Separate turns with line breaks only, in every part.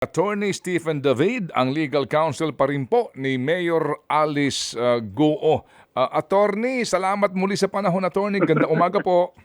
Attorney Stephen David, ang legal counsel pa rin po ni Mayor Alice uh, Guo. Uh, attorney, salamat muli sa panahon, attorney. Ganda umaga po.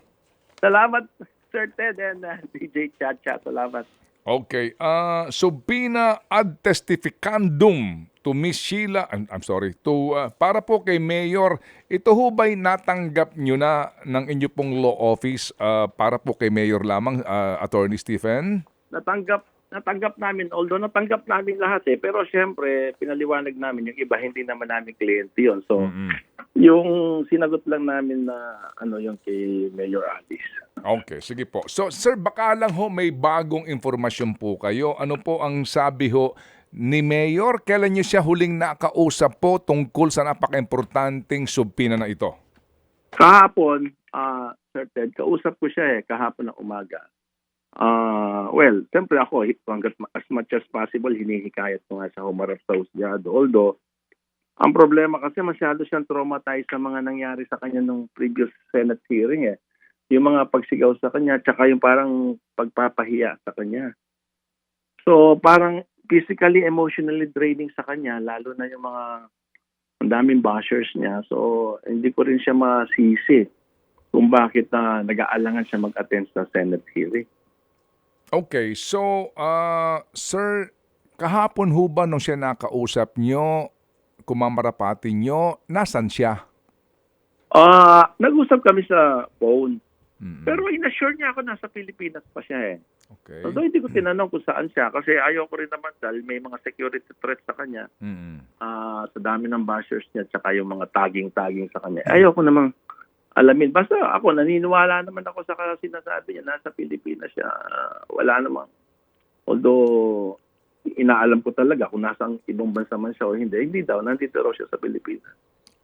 Salamat, Sir Ted and uh, DJ Chacha. Salamat.
Okay. Uh, subpina ad testificandum to Miss Sheila, I'm, I'm sorry, to, uh, para po kay Mayor, ito ho ba'y natanggap nyo na ng inyo pong law office uh, para po kay Mayor lamang, uh, Attorney Stephen?
Natanggap natanggap namin, although natanggap namin lahat eh, pero siyempre, pinaliwanag namin yung iba, hindi naman namin kliyente yun. So,
Mm-mm.
yung sinagot lang namin na ano yung kay Mayor Alice.
Okay, sige po. So, sir, baka lang ho may bagong informasyon po kayo. Ano po ang sabi ho ni Mayor? Kailan niyo siya huling nakausap po tungkol sa napaka-importanting subpina na ito?
Kahapon, ah Sir Ted, kausap ko siya eh, kahapon ng umaga. Ah, well, siyempre ako, hanggat as much as possible, hinihikayat ko nga sa humarap sa husgado. Although, ang problema kasi masyado siyang traumatized sa mga nangyari sa kanya nung previous Senate hearing eh. Yung mga pagsigaw sa kanya, tsaka yung parang pagpapahiya sa kanya. So, parang physically, emotionally draining sa kanya, lalo na yung mga ang daming bashers niya. So, hindi ko rin siya masisi kung bakit na nag-aalangan siya mag-attend sa Senate hearing.
Okay, so, uh, sir, kahapon ho ba nung siya nakausap nyo, kumamarapati nyo, nasan siya?
Ah, nag-usap kami sa phone.
Mm-mm.
Pero inassure niya ako nasa Pilipinas pa siya eh.
Okay.
Although hindi ko tinanong kung saan siya kasi ayaw ko rin naman dahil may mga security threats sa kanya
Mm-mm.
ah, sa dami ng bashers niya tsaka yung mga tagging-tagging sa kanya. Ayaw ko namang alamin. Basta ako, naniniwala naman ako sa sinasabi niya. Nasa Pilipinas siya. Wala namang. Although, inaalam ko talaga kung nasa ibang bansa man siya o hindi. Hindi daw, nandito raw siya sa Pilipinas.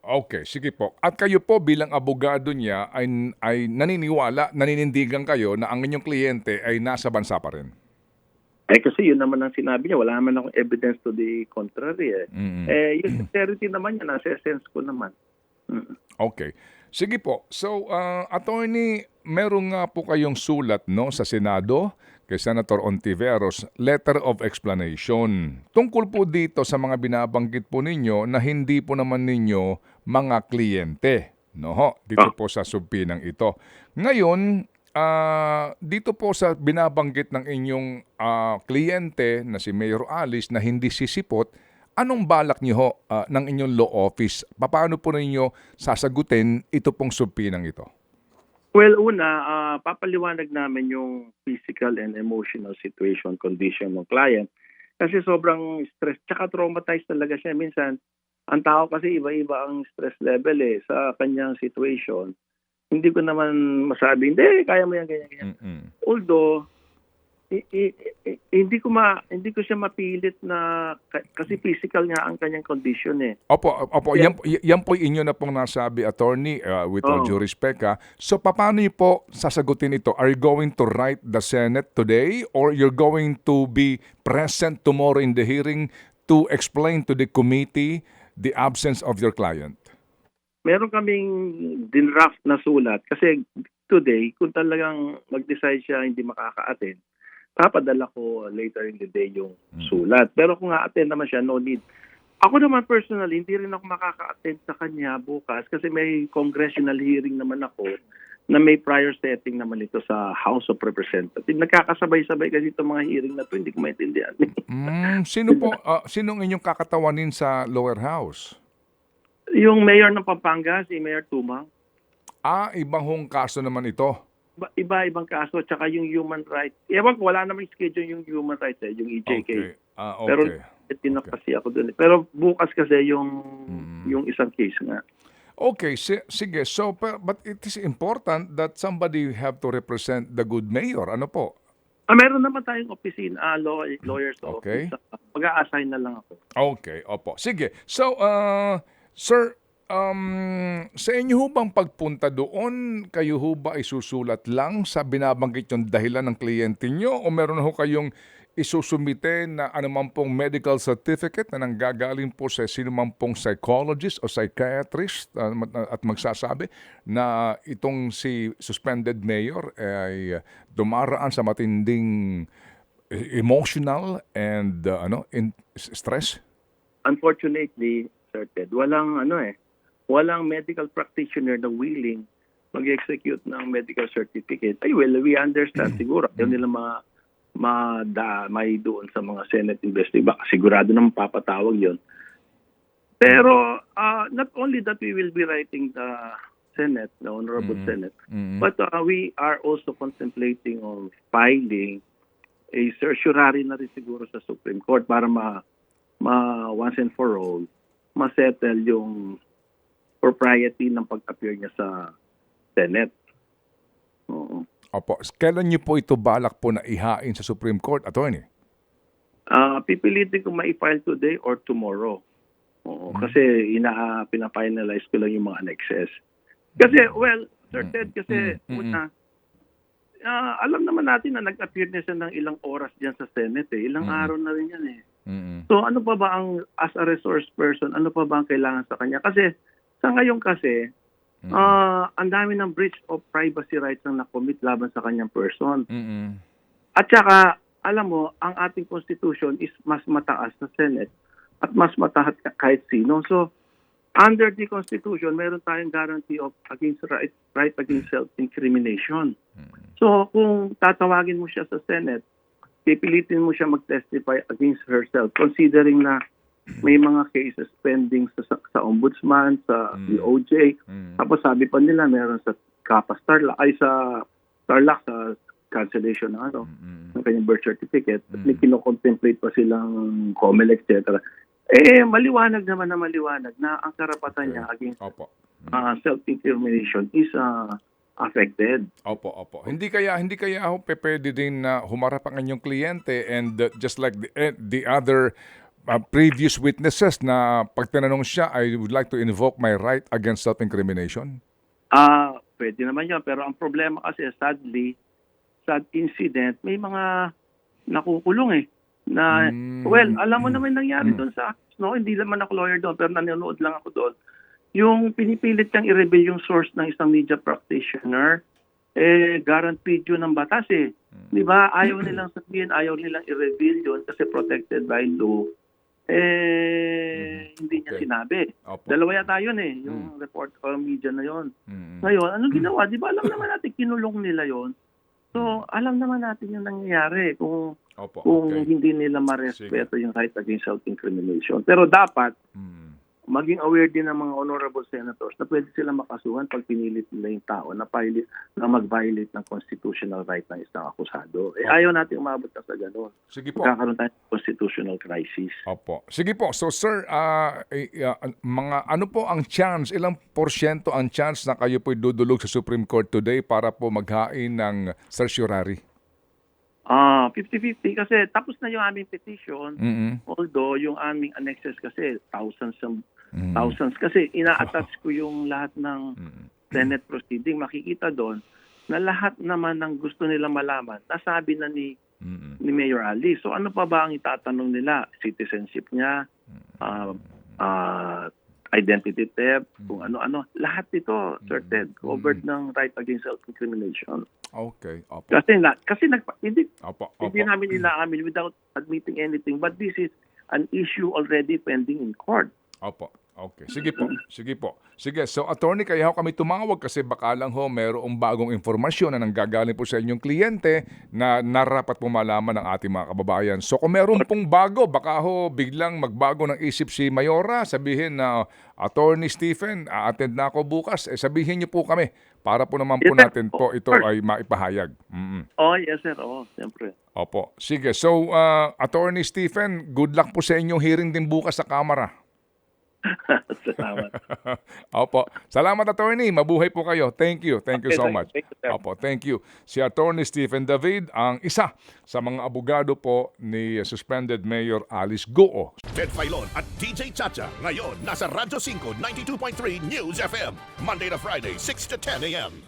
Okay, sige po. At kayo po bilang abogado niya ay, ay naniniwala, naninindigan kayo na ang inyong kliyente ay nasa bansa pa rin.
Eh kasi yun naman ang sinabi niya. Wala naman akong evidence to the contrary eh.
Mm-mm.
Eh, yung sincerity naman niya, nasa essence ko naman. Mm.
Okay. Sige po. So, uh, attorney, meron nga po kayong sulat no sa Senado kay Senator Ontiveros, letter of explanation. Tungkol po dito sa mga binabanggit po ninyo na hindi po naman ninyo mga kliyente. No ho, dito po sa subpinang ito. Ngayon, ah, dito po sa binabanggit ng inyong ah, kliyente na si Mayor Alice na hindi sisipot, Anong balak niyo ho ah, ng inyong law office? Paano po ninyo sasagutin ito pong subpinang ito?
Well, una, ah, papaliwanag namin yung physical and emotional situation, condition ng client. Kasi sobrang stress, tsaka traumatized talaga siya. Minsan, ang tao kasi iba-iba ang stress level eh sa kanyang situation. Hindi ko naman masabi, hindi, kaya mo yan, ganyan, ganyan.
Mm-mm.
Although, i- i- i- hindi ko ma hindi ko siya mapilit na ka- kasi physical nga ang kanyang condition eh.
Opo, opo,
Yeah.
yan, yan po inyo na pong nasabi, attorney, uh, with all
Oo.
due respect. ha. So, paano niyo po sasagutin ito? Are you going to write the Senate today or you're going to be present tomorrow in the hearing to explain to the committee the absence of your client?
meron kaming dinraft na sulat kasi today, kung talagang mag-decide siya hindi makaka-attend, papadala ko later in the day yung
Mm.
sulat. Pero kung a-attend naman siya, no need. Ako naman personally, hindi rin ako makaka-attend sa kanya bukas kasi may congressional hearing naman ako na may prior setting naman ito sa House of Representatives. Nagkakasabay-sabay kasi itong mga hearing na to, hindi ko maintindihan.
Mm, sino po, uh, sinong inyong kakatawanin sa lower house?
yung mayor ng Pampanga, si Mayor Tumang,
Ah, ibang hong kaso naman ito.
Iba- iba-ibang kaso tsaka yung human rights. Ewan ko, wala namang schedule yung human rights eh, yung EJK.
Okay. Ah,
Pero
okay.
tinap kasi ako dun. eh. Pero bukas kasi yung
Mm.
yung isang case nga.
Okay, si- sige. So, but it is important that somebody have to represent the good mayor. Ano po?
Ah, meron naman tayong opisina, ah, law, lawyers
Okay.
office. Mag-a-assign na lang ako.
Okay, opo. Sige. So, uh, sir, um, sa inyo ho bang pagpunta doon, kayo ho ba isusulat lang sa binabanggit yung dahilan ng kliyente nyo o meron ho kayong isusumite na anuman pong medical certificate na nanggagaling po sa sino man pong psychologist o psychiatrist uh, at magsasabi na itong si suspended mayor ay dumaraan sa matinding emotional and uh, ano in stress?
Unfortunately, Sir Ted, walang ano eh, walang medical practitioner na willing mag-execute ng medical certificate. Ay, well, we understand siguro. Ayaw nila ma, ma da, may doon sa mga Senate investigation. Baka sigurado naman papatawag yon. Pero uh, not only that we will be writing the Senate, the Honorable
Mm.
Senate,
Mm.
but uh, we are also contemplating on filing a certiorari na rin siguro sa Supreme Court para ma, ma once and for all ma-settle yung propriety ng pag-appear niya sa Senate. Oo.
Opo. Kailan niyo po ito balak po na ihain sa Supreme Court, attorney?
Ah, pipilitin ko ma-file today or tomorrow. Oo, kasi ina pina-finalize ko lang yung mga annexes. Kasi well, Sir Ted, kasi
Mm, mm,
una ah, alam naman natin na nag-appear na siya ng ilang oras diyan sa Senate eh. Ilang
Mm.
araw na rin yan eh.
Mm.
So ano pa ba ang as a resource person, ano pa ba ang kailangan sa kanya? Kasi sa ngayon kasi
Mm.
ah ang dami ng breach of privacy rights ang nakomit laban sa kanyang person.
Mm.
At saka, alam mo, ang ating constitution is mas mataas sa Senate at mas mataas ka- kahit sino. So, under the constitution, meron tayong guarantee of against right, right against self-incrimination. So, kung tatawagin mo siya sa Senate, pipilitin mo siya mag-testify against herself, considering na may mga cases pending sa, sa, sa ombudsman, sa
Mm.
DOJ,
Mm.
tapos sabi pa nila meron sa Kapa Starlock, ay sa Starlock sa cancellation ng ano,
Mm.
ng kanyang birth certificate at
Mm.
may kinocontemplate pa silang COMELEC, etc. Eh, maliwanag naman na maliwanag na ang karapatan niya against
Opo.
uh, self-incrimination is uh, affected.
Opo, opo. Hindi kaya hindi kaya pe- pwede din na humarap ang inyong kliyente and uh, just like the, eh, the other uh, previous witnesses na pag tinanong siya, I would like to invoke my right against self-incrimination.
Ah, pwede naman 'yon, pero ang problema kasi sadly sad incident, may mga nakukulong eh. Na
Mm.
well, alam mo
Mm.
naman nangyari
Mm.
doon sa no, hindi naman ako lawyer doon, pero nanonood lang ako doon. Yung pinipilit niyang i-reveal yung source ng isang media practitioner, eh, guaranteed yun ng batas eh. Di ba? Ayaw nilang sabihin, ayaw nilang i-reveal yun kasi protected by law. Eh, hindi niya
Okay.
sinabi.
Opo.
Dalawa yata yun eh, yung report o media na yun.
Mm.
Ngayon, ano ginawa? Di ba alam naman natin, kinulong nila yon So, alam naman natin yung nangyayari kung
Opo.
kung
Okay.
hindi nila marespeto yung right against self-incrimination. Pero dapat,
Mm.
Maging aware din ng mga honorable senators na pwede sila makasuhan pag pinilit nila yung tao na, violate, na mag-violate ng constitutional right ng isang akusado. Eh,
Okay.
ayaw natin umabot na sa ganun.
Sige po.
Magkakaroon tayo ng constitutional crisis.
Opo. Sige po. So sir, eh, ah, mga ano po ang chance, ilang porsyento ang chance na kayo po dudulog sa Supreme Court today para po maghain ng certiorari?
Ah, 50-50 kasi tapos na yung aming petition.
Mm.
Although yung aming annexes kasi thousands and
Mm.
thousands kasi ina-attach ko yung lahat ng. Senate proceeding. Makikita doon na lahat naman ng gusto nila malaman, nasabi na ni
Mm.
ni Mayor Ali. So ano pa ba ang itatanong nila? Citizenship niya, ah, ah, identity theft, kung ano-ano. Lahat ito, Sir Ted, covered ng right against self-incrimination.
Okay. Opo.
Kasi na, kasi nag, hindi,
Opo. Opo.
hindi namin nilaamin without admitting anything. But this is an issue already pending in court.
Opo. Okay. Sige po. Sige po. Sige. So, attorney, kaya ho kami tumawag kasi baka lang ho mayroong bagong informasyon na nanggagaling po sa inyong kliyente na narapat po malaman ng ating mga kababayan. So, kung meron pong bago, baka ho biglang magbago ng isip si Mayora, sabihin na, attorney Stephen, a-attend na ako bukas. Eh, sabihin niyo po kami para po naman po
Yes, sir.
natin po ito ay maipahayag. Mm-mm.
Oh, yes sir. Oh, siyempre.
Opo. Sige. So, uh, attorney Stephen, good luck po sa inyong hearing din bukas sa Kamara.
Salamat.
Opo. Salamat, attorney. Mabuhay po kayo. Thank you. Thank you
Okay,
so
thank-
much.
thank you, sir.
Opo, thank you. Si attorney Stephen David, ang isa sa mga abogado po ni suspended Mayor Alice Goo.
Ted Filon at DJ Chacha. Ngayon, nasa Radyo 5, 92.3 News FM. Monday to Friday, 6 to 10 a.m.